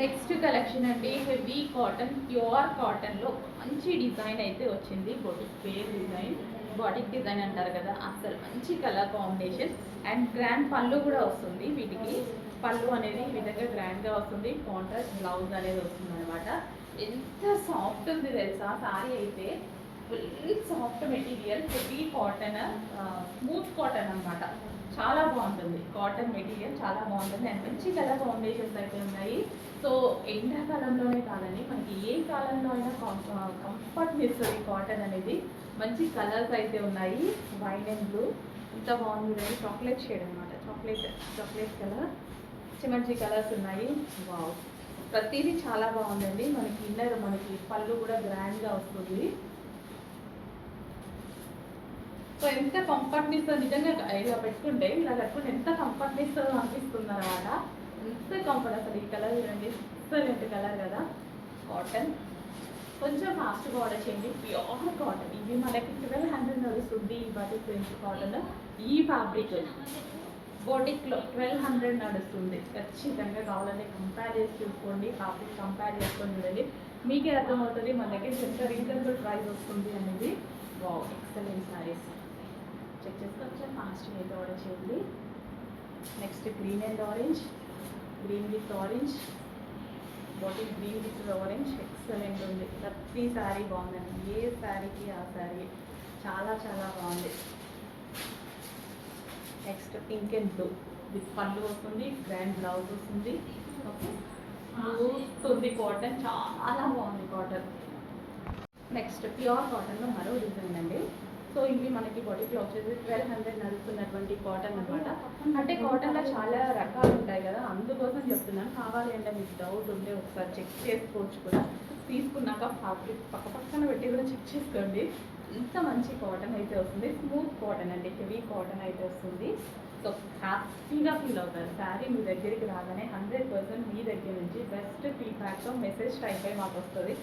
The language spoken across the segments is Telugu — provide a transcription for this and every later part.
నెక్స్ట్ కలెక్షన్ అండి హెవీ కాటన్ ప్యూర్ కాటన్లో మంచి డిజైన్ అయితే వచ్చింది. Body pair design batik design అంటారు కదా అసలు మంచి కలర్ కాంబినేషన్. అండ్ గ్రాండ్ పళ్ళు కూడా వస్తుంది వీటికి. పళ్ళు అనేది ఈ విధంగా గ్రాండ్గా వస్తుంది. కాంట్రాస్ట్ బ్లౌజ్ అనేది వస్తుంది అనమాట ఎంత సాఫ్ట్ ఉంది తెలుసా? సారీ అయితే full soft material heavy cotton smooth cotton అనమాట చాలా బాగుంటుంది. కాటన్ మెటీరియల్ చాలా బాగుంటుంది. అండ్ మంచి కలర్ కాంబినేషన్స్ అయితే ఉన్నాయి సో ఎండాకాలంలోనే కాదండి మనకి ఏ కాలంలో అయినా కంఫర్ట్ ఇస్తుంది కాటన్ అనేది. మంచి కలర్స్ అయితే ఉన్నాయి. White and blue. ఇంత బాగుంది చాక్లెట్ షేడ్ అనమాట చాక్లెట్ చాక్లెట్ కలర్. మంచి మంచి కలర్స్ ఉన్నాయి. వావ్. ప్రతిదీ చాలా బాగుందండి. మనకి ఇన్నర్ మనకి పళ్ళు కూడా గ్రాండ్గా వస్తుంది. సో ఎంత కంఫర్ట్ ఇస్తుంది నిజంగా ఇలా పెట్టుకుంటే ఇలా కట్టుకుంటే ఎంత కంఫర్ట్ ఇస్తుందో అనిపిస్తుంది అనమాట ఎంత కంఫర్ట్ అసలు ఈ కలర్ చూడండి. ఎక్సలెంట్ కలర్ కదా. కాటన్ కొంచెం ఫాస్ట్గా ఆర్డర్ చేయండి. ప్యూర్ కాటన్ ఇవి మనకి ట్వెల్వ్ హండ్రెడ్ నడుస్తుంది ఈ బడ్జెట్ ప్రింట్ కాటన్ ఈ ఫ్యాబ్రిక్ బోటిక్లో ట్వెల్వ్ హండ్రెడ్ నడుస్తుంది. ఖచ్చితంగా కావాలంటే కంపేర్ చేసి చూసుకోండి. ఫ్యాబ్రిక్ కంపేర్ చేసుకొని చూడండి. మీకే అర్థమవుతుంది. మన దగ్గర ఎంత రీజనబుల్ ప్రైస్ వస్తుంది అనేది. వావ్ ఎక్సలెంట్ సారీస్ చెక్ చేసుకోవచ్చు ఫాస్ట్గా అయితే ఆర్డర్ చేయండి. Next green and orange green with orange bottle green with orange excellent ఉంది. ప్రతి శారీ బాగుందండి. ఏ శారీకి ఆ శారీ చాలా చాలా బాగుంది. Next pink and blue with పళ్ళు వస్తుంది గ్రాండ్ బ్లౌజ్ వస్తుంది ఓకే ఉంది కాటన్ చాలా బాగుంది కాటన్ నెక్స్ట్ ప్యూర్ కాటన్లో మరో డిజైన్ అండి. సో ఇవి మనకి బాడీకి వచ్చేది ట్వెల్వ్ హండ్రెడ్ నడుస్తున్నటువంటి కాటన్ అనమాట అంటే కాటన్లో చాలా రకాలు ఉంటాయి కదా అందుకోసం చెప్తున్నాను. కావాలి అంటే మీకు డౌట్ ఉంటే ఒకసారి చెక్ చేసుకోవచ్చు కూడా. తీసుకున్నాక ఫ్యాబ్రిక్ పక్క పక్కన పెట్టి కూడా చెక్ చేసుకోండి. ఇంత మంచి కాటన్ అయితే వస్తుంది. స్మూత్ కాటన్ అండి హెవీ కాటన్ అయితే వస్తుంది. సో హ్యాపీగా ఫీల్ అవుతారు. శారీ మీ దగ్గరికి రాగానే హండ్రెడ్ పర్సెంట్ మీ దగ్గర నుంచి బెస్ట్ ఫీడ్బ్యాక్తో మెసేజ్ టైప్ అయి మాకు వస్తుంది.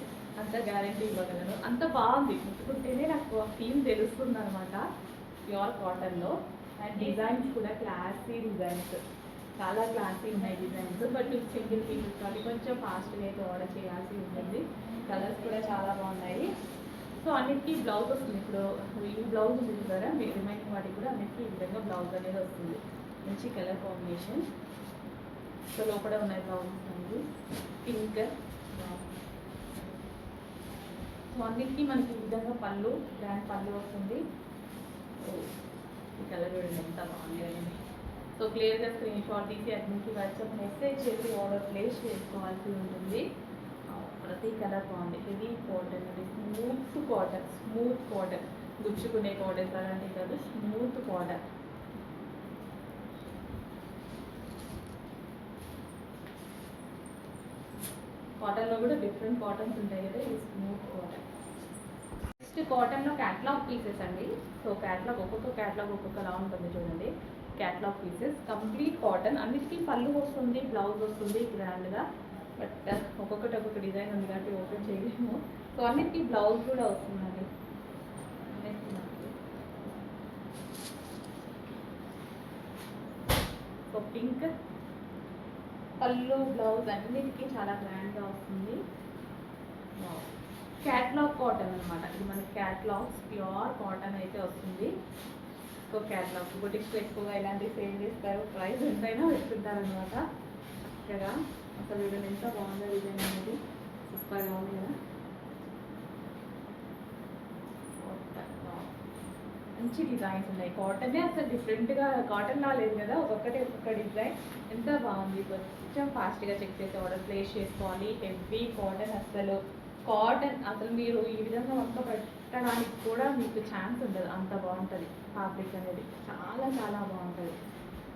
అంత గ్యారంటీ ఇవ్వగలను. అంత బాగుంది. ముట్టుకుంటేనే నాకు ఫీల్ తెలుస్తుంది అనమాట ప్యూర్ కాటన్లో అండ్ డిజైన్స్ కూడా క్లాసీ డిజైన్స్ చాలా క్లాసీ ఉన్నాయి డిజైన్స్ బట్ సింగిల్ పీసెస్ కానీ కొంచెం ఫాస్ట్గా అయితే ఆర్డర్ చేయాల్సి ఉంటుంది. కలర్స్ కూడా చాలా బాగున్నాయి. సో అన్నిటికీ బ్లౌజ్ వస్తుంది. ఇప్పుడు ఈ బ్లౌజ్ ఉంది కదా మీ రిమైనింగ్ వాటికి కూడా అన్నిటికీ ఈ విధంగా బ్లౌజ్ అనేది వస్తుంది. మంచి కలర్ కాంబినేషన్. సో లోపల ఉన్నాయి బ్లౌజ్ అనేది పింక్ సో అన్నిటికీ మనకి ఈ విధంగా పళ్ళు గ్రాండ్ పళ్ళు వస్తుంది. ఈ కలర్ చూడండి ఎంత బాగుంది సో క్లియర్గా స్క్రీన్ షాట్ తీసి అడ్మిన్కి వాట్సాప్ మెసేజ్ చేసి ఆర్డర్ ప్లేస్ చేసుకోవాల్సి ఉంటుంది. ప్రతి కలర్ బాగుంది. ఇది కాటన్ స్మూత్ కాటన్ గుచ్చుకునే కాటన్ అలాంటివి కాదు స్మూత్ కాటన్ కాటన్లో కూడా డిఫరెంట్ కాటన్స్ ఉంటాయి కదా ఇది స్మూత్ కాటన్ నెక్స్ట్ కాటన్లో క్యాట్లాగ్ పీసెస్ అండి. సో క్యాట్లాగ్ ఒక్కొక్క క్యాట్లాగ్ ఒక్కొక్కలా ఉంటుంది చూడండి. క్యాట్లాగ్ పీసెస్ కంప్లీట్ కాటన్ అన్నిటికీ పళ్ళు వస్తుంది బ్లౌజ్ వస్తుంది గ్రాండ్గా బట్ ఒక్కొక్కటి ఒక్కొక్క డిజైన్ ఉంది కాబట్టి ఓపెన్ చేయలేము. సో అన్నిటికీ బ్లౌజ్ కూడా వస్తుందండి. సో పింక్ పళ్ళు బ్లౌజ్ అన్నిటికీ చాలా గ్రాండ్గా వస్తుంది. క్యాట్లాగ్ కాటన్ అనమాట ఇది మనకి క్యాట్లాగ్స్ ప్యూర్ కాటన్ అయితే వస్తుంది. సో క్యాట్లాగ్ బుటిక్స్ ఎక్కువగా ఇలాంటివి సేల్ చేస్తారు. ప్రైస్ ఎంతైనా పెట్టుకుంటారు అనమాట అసలు వీడియో ఎంత బాగుందో డిజైన్ అనేది సూపర్గా ఉంది కదా. మంచి డిజైన్స్ ఉన్నాయి. కాటనే అసలు డిఫరెంట్గా కాటన్ లా లేదు కదా ఒక్కొక్కటి ఒక్కొక్క డిజైన్ ఎంత బాగుంది. కొంచెం ఫాస్ట్గా చెక్ చేసి ఆర్డర్ ప్లేస్ చేసుకోవాలి. హెవీ కాటన్ అసలు. కాటన్ అసలు మీరు ఈ విధంగా వంక పెట్టడానికి కూడా మీకు ఛాన్స్ ఉండదు. అంత బాగుంటుంది. ఫ్యాబ్రిక్ అనేది చాలా చాలా బాగుంటుంది.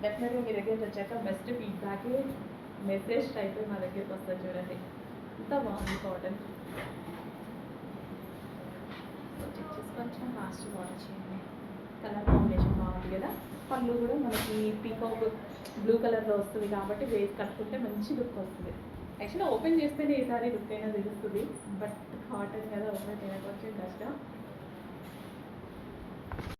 డెఫినెట్గా మీ దగ్గర వచ్చాక బెస్ట్ ఫీడ్బ్యాక్ మెసేజ్ టైప్ మా దగ్గరికి వస్తుంది చూడండి. ఎంత బాగుంది కాటన్. చెక్ చేసి కొంచెం ఫాస్ట్ వాష్ చేయండి. కలర్ కాంబినేషన్ బాగుంది కదా? పళ్ళు కూడా మనకి పీకాక్ బ్లూ కలర్లో వస్తుంది కాబట్టి వేసి కట్టుకుంటే మంచి లుక్ వస్తుంది. యాక్చువల్లీ ఓపెన్ చేస్తేనే ఈసారి లుక్ అయినా తెలుస్తుంది. బట్ కాటన్ కదా ఓపెన్ కొంచెం కష్టం.